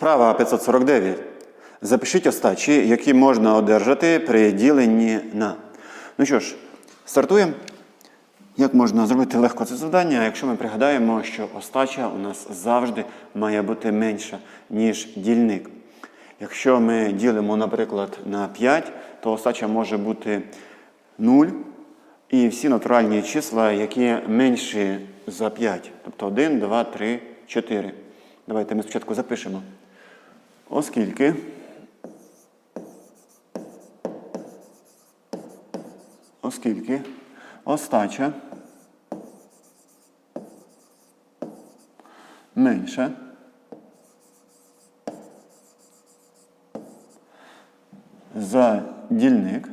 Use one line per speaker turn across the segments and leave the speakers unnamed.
Вправа 549. Запишіть остачі, які можна одержати при діленні на. Ну що ж, стартуємо. Як можна зробити легко це завдання, якщо ми пригадаємо, що остача у нас завжди має бути менша, ніж дільник. Якщо ми ділимо, наприклад, на 5, то остача може бути 0 і всі натуральні числа, які менші за 5. Тобто 1, 2, 3, 4. Давайте ми спочатку запишемо. Оскільки оскільки остача менша за дільник,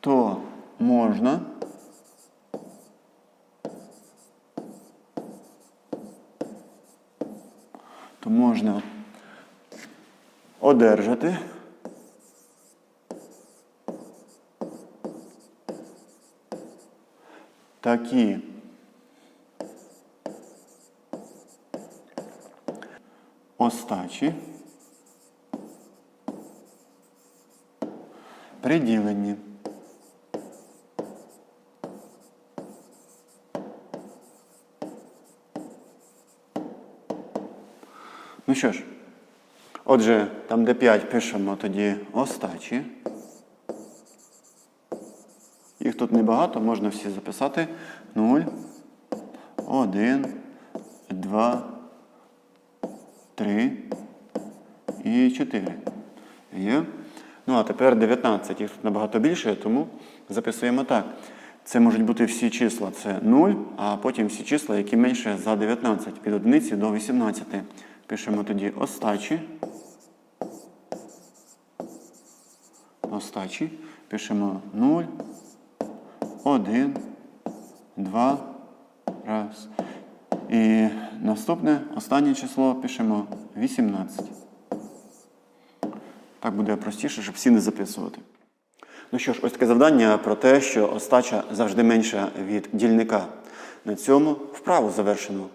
то можна то можна одержати. Такі. Остачі. Приділені. Ну що ж, отже, там, де 5 пишемо тоді остачі. Їх тут небагато, можна всі записати. 0, 1, 2, 3 і 4. Є? Ну, а тепер 19. Їх тут набагато більше, тому записуємо так. Це можуть бути всі числа. Це 0, а потім всі числа, які менше за 19, від 1 до 18. Пишемо тоді остачі. Остачі. Пишемо 0, 1, 2, раз. І наступне, останнє число пишемо 18. Так буде простіше, щоб всі не записувати. Ну що ж, ось таке завдання про те, що остача завжди менша від дільника. На цьому вправу завершено.